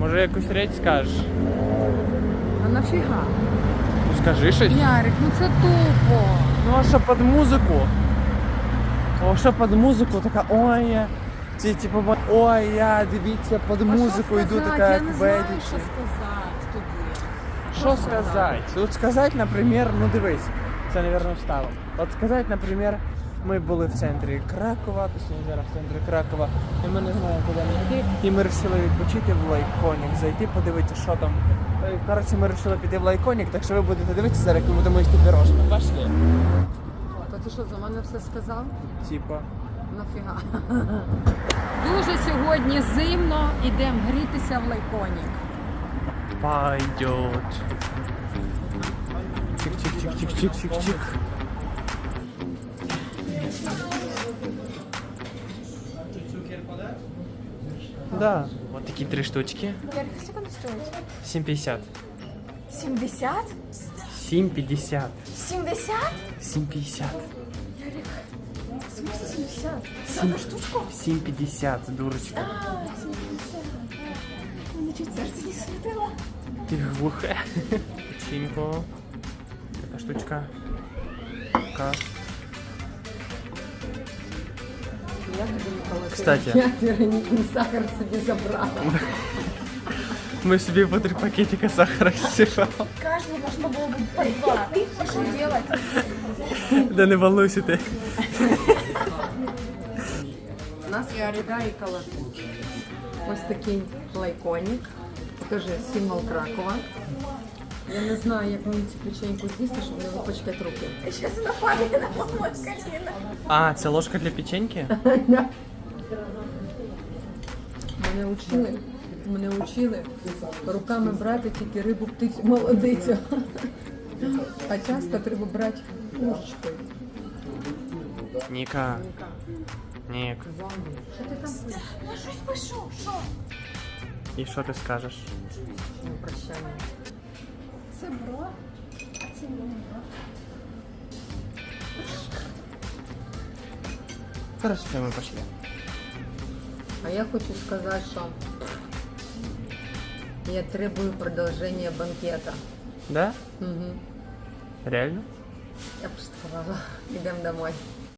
Може якусь річ скажеш? А нафіга? Ну скажи щось. Ярик, ну це тупо. Ну а що під музику? О, що під музику, така ой, я. Ці типу, бо- ой, я дивіться під музику, йду така Я як не знаю, ведучий. що сказати тобі. Що сказати? Тут сказати, наприклад, ну дивись, це, напевно, встало. От сказати, наприклад, ми були в центрі Кракова, точніше зараз в центрі Кракова, і ми не знаємо, куди ми йти. І ми вирішили відпочити в Лайконік, зайти, подивитися, що там. Е, Коротше, ми вирішили піти в Лайконік, так що ви будете дивитися зараз, як ми будемо їсти пірожки. Пошли. То ти що, за мене все сказав? Типа. Нафіга. Дуже сьогодні зимно, ідемо грітися в лайконік. Пойдет. Чик-чик-чик-чик-чик-чик-чик. Да. Вот такие три штучки. Ярик, сколько она стоит? 7,50. 70? 7,50. 70? 7,50. Ярик, в смысле 70? За одну штучку? 7,50, дурочка. А, 70. Мене чуть серце не схватило. Ты глухая. Печеньку. Эта штучка. Ка. Я тобі Микола, Кстати. Я тиранітний сахар собі забрала. Мы себе по три пакетика сахара сыпал. Каждому должно было быть по два. Что делать? Да не волнуйся ты. У нас є ріда і калату. Ось такий лайконік. Покажи символ Кракова. Я не знаю, як мені цю печеньку з'їсти, щоб не випачкати руки. Сейчас напали на мой. А, це ложка для печеньки? Мене учили, мене учили руками брати тільки рибу птицю молодицю. А часто треба брати ложечкою. Ніка. Нік. Що ти там пишеш? Я щось пишу. Що? І що ти скажеш? Ну, прощання. Це бро, а це не бро. Короче, все, ми пошли. А я хочу сказати, що я требую продовження банкета. Да? Угу. Реально? Я пошутковала. Йдемо домой.